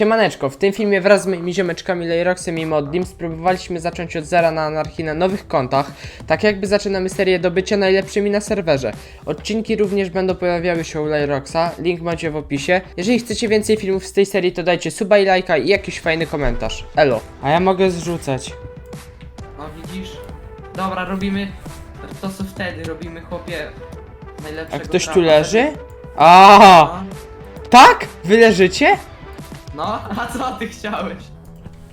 Siemaneczko, w tym filmie wraz z moimi ziomeczkami Lejroxem i Modlim spróbowaliśmy zacząć od zera na anarchii na nowych kontach, tak jakby zaczynamy serię do bycia najlepszymi na serwerze. Odcinki również będą pojawiały się u Lejroxa, link macie w opisie. Jeżeli chcecie więcej filmów z tej serii, to dajcie suba i lajka i jakiś fajny komentarz. Elo. A ja mogę zrzucać. No widzisz? Dobra, robimy to co wtedy, robimy chłopie A najlepszego ktoś tu leży? A, No, tak? Wy leżycie? No, a co ty chciałeś?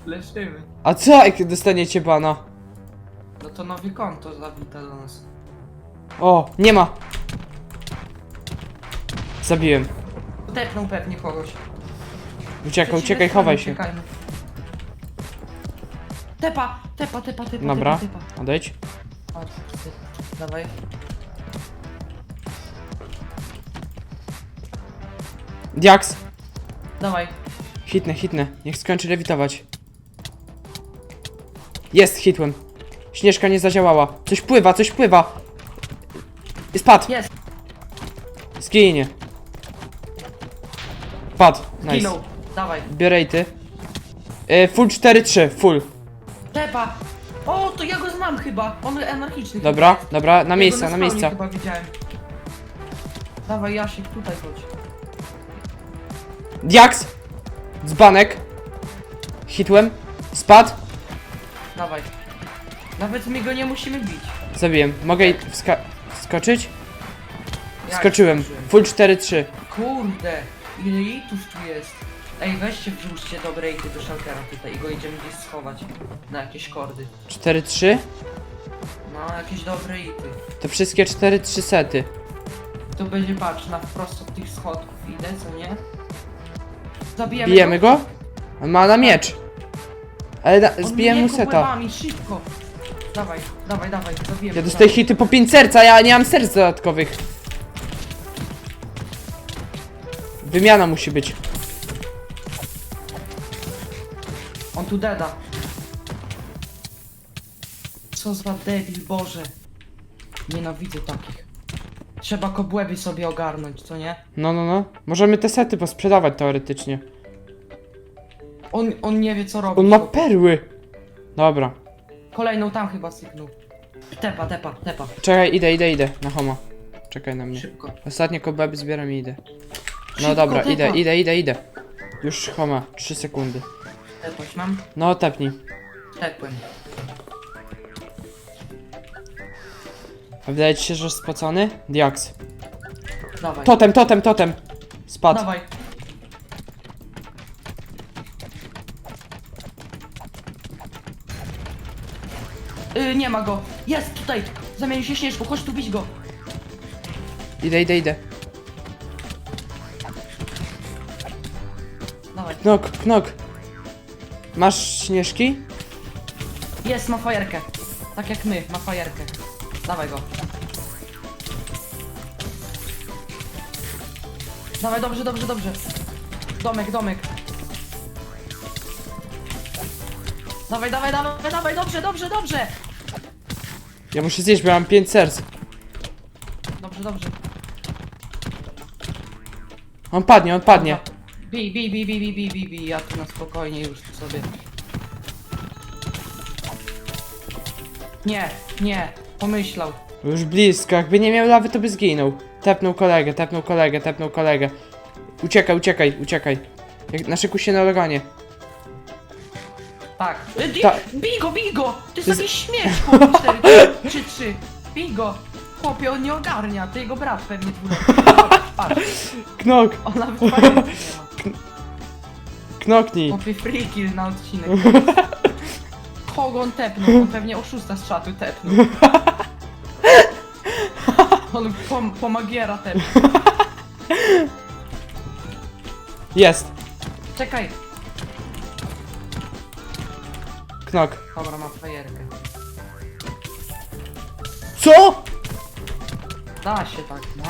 Leczymy. A co jak dostaniecie bana? No to nowy konto zawita do nas. O, nie ma. Zabiłem. Pewnie kogoś. Uciekaj, uciekaj, chowaj się. uciekajmy. Tepa, tepa, tepa, tepa, Dobra, tepa, tepa. odejdź. Ty- Dawaj. Diaks. Dawaj. Hitnę, hitnę. Niech skończy lewitować. Jest, hitłem. Śnieżka nie zadziałała. Coś pływa, coś pływa. Spadł. Jest. Zginie. Padł. Nice. Zginął. Dawaj. Biorę ty. E, full 4-3, full. Tepa. O, to ja go znam chyba. On anarchiczny. Dobra, chyba. dobra, na Ja go miejsca, na spawnie miejsca. chyba widziałem. Dawaj Jasik, tutaj chodź. Diaks. Dzbanek. Hitłem. Spadł. Dawaj. Nawet my go nie musimy bić. Zabiłem. Mogę wska wskoczyć? Jak Skoczyłem. skoczyłem? Full 4-3. Kurde, ile itów tu jest. Ej, weźcie wrzućcie dobre ity do szalkera tutaj i go idziemy gdzieś schować. Na jakieś kordy. 4-3? No, jakieś dobre ity. To wszystkie 4-3 sety. Tu będzie, patrz, na wprost od tych schodków idę, co nie? Zabijemy Bijemy go? On ma na miecz. Ale na, On zbijemy mu mnie seta. szybko. Dawaj, dawaj, dawaj, zabijemy Ja go, dostaję hity po 5 serca, ja nie mam serc dodatkowych. Wymiana musi być. On tu deda. Co za debil, Boże. Nienawidzę takich. Trzeba kobłęby sobie ogarnąć, co nie? No, no, no. Możemy te sety posprzedawać teoretycznie. On, on nie wie co robić. On ma perły. Dobra. Kolejną tam chyba syknął. Tepa, tepa, tepa. Czekaj, idę, idę, idę. Na homa. Czekaj na mnie. Szybko. Ostatnie kobaby zbieram i idę. No Szybko, dobra, tepa. idę, idę, idę, idę. Już homa. 3 sekundy. Tepać mam? No, tepnij. Tepłem. Wydaje ci się, że spocony? Diaks. Dawaj. Totem, totem, totem. Spadł. Dawaj. Yy, nie ma go. Jest tutaj. Zamienił się śnieżką. Chodź tu bić go. Idę, idę, idę. Dawaj. Knok, knok. Masz śnieżki? Jest, ma fajerkę. Tak jak my, ma fajerkę. Dawaj go. Dawaj, dobrze, dobrze, dobrze. Domek, domek. Dawaj, dawaj, dawaj, dawaj, dobrze, dobrze, dobrze. Ja muszę zjeść, bo ja mam 5 serc. Dobrze, dobrze. On padnie, on padnie. Bij, bij, bij, bij, bij, bij, bij, bij. Ja tu na spokojnie już sobie. Nie, nie. Pomyślał. Już blisko, jakby nie miał lawy, to by zginął. Tepnął kolegę, tepnął kolegę, tepnął kolegę. Uciekaj, uciekaj, uciekaj. Jak naszykuj się na loganie. Tak. Di- Ta- Bij go, bij go! Ty To jest- sobie śmiesz, chłopie, 4 3 3 Bij go! Chłopie, on nie ogarnia, to jego brat pewnie dwuletni. Patrz, Knok, on nawet pamięci nie ma. knoknij. Chłopie, free kill na odcinek. Kogo on tepnął? On pewnie oszusta z czatu tepnął. On pom pomagiera tepnął. Jest. Czekaj. Knok. Dobra, ma fajerkę. Co? Da się tak, no.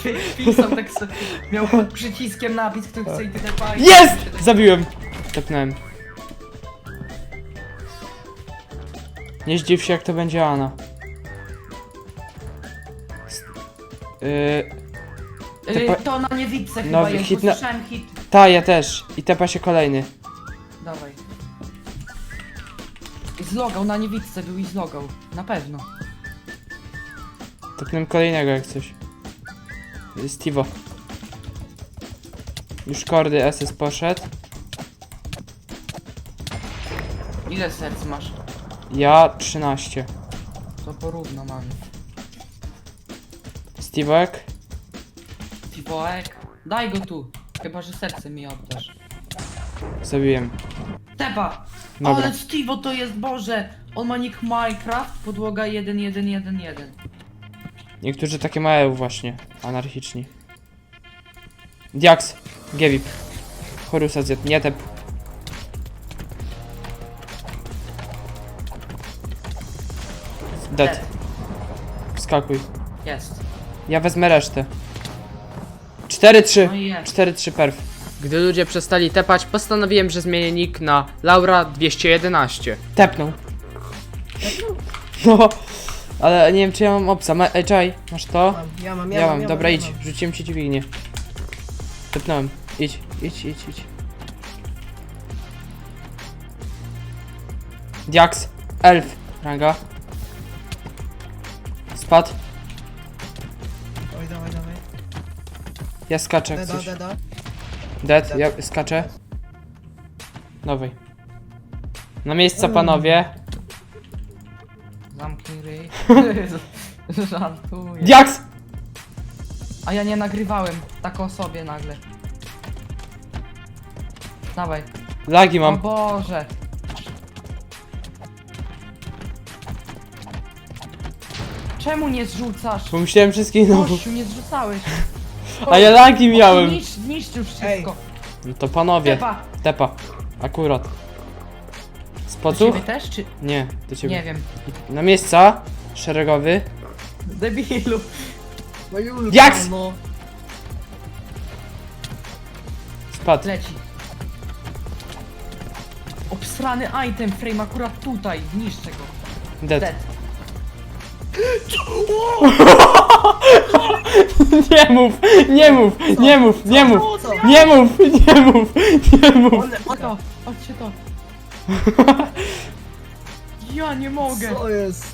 Pisał tak sobie, miał pod przyciskiem napis, kto chce i tyle fajnie. Jest! Zabiłem. Tepnąłem. Nie zdziw się, jak to będzie Ana. Yy, Yy, Tepa- to na niewidce No, chyba jest, hit na- słyszałem hit. ta, ja też. I tepa się kolejny. Dawaj. Zlogał, na niewidce był i zlogał. Na pewno. Tepnę kolejnego jak coś. Stevo. Już kordy SS poszedł. Ile serc masz? Ja 13. To porówno mamy. Steve'ek. Tiboek. Daj go tu. Chyba, że serce mi oddasz. Zabiłem. Tepa! Dobra. Ale Stevo to jest Boże! On ma nick Minecraft, podłoga 1111. Niektórzy takie mają właśnie. Anarchiczni. Diaks. Gevip. Horusa zjadł. Nie tep. Dead. Wskakuj. Jest. Ja wezmę resztę. 4-3. No i jest. 4-3 perf. Gdy ludzie przestali tepać, postanowiłem, że zmienię nick na Laura211. Tepnął. No, ale nie wiem czy ja mam obsa. Ma Ej, czaj, masz to? Mam, ja mam, Ja, ja, mam, ja dobra ja idź, mam. rzuciłem ci dźwignię. Tepnąłem. Idź, idź, idź, idź. Diaks, elf, ranga. Spadł, Oj, dawaj, dawaj. ja skaczę jak Deda, coś. deda. Dead, ja skaczę. Nowej. Na miejsca panowie. Zamknij ryj. Żartuję. Diaks! A ja nie nagrywałem. Tak o sobie nagle. Dawaj. Lagi O mam. Boże. Czemu nie zrzucasz? Bo myślałem wszystkich no. Gościu, nie zrzucałeś. A ja lagi miałem. Niszcz, zniszczył wszystko. No to panowie. Tepa. Tepa. Akurat. Do Spocu? ciebie też, czy... Nie, do ciebie. Nie wiem. Na miejsca. Szeregowy. Debilu. No Julka, Diaks! no. Spadł. Leci. Obsrany item frame akurat tutaj. Niszczę go. Dead. Dead. Nie mów, nie mów, nie mów, nie mów, nie mów, nie mów, nie mów. Ale, Chodź to, chodźcie to. Ja nie mogę. co jest?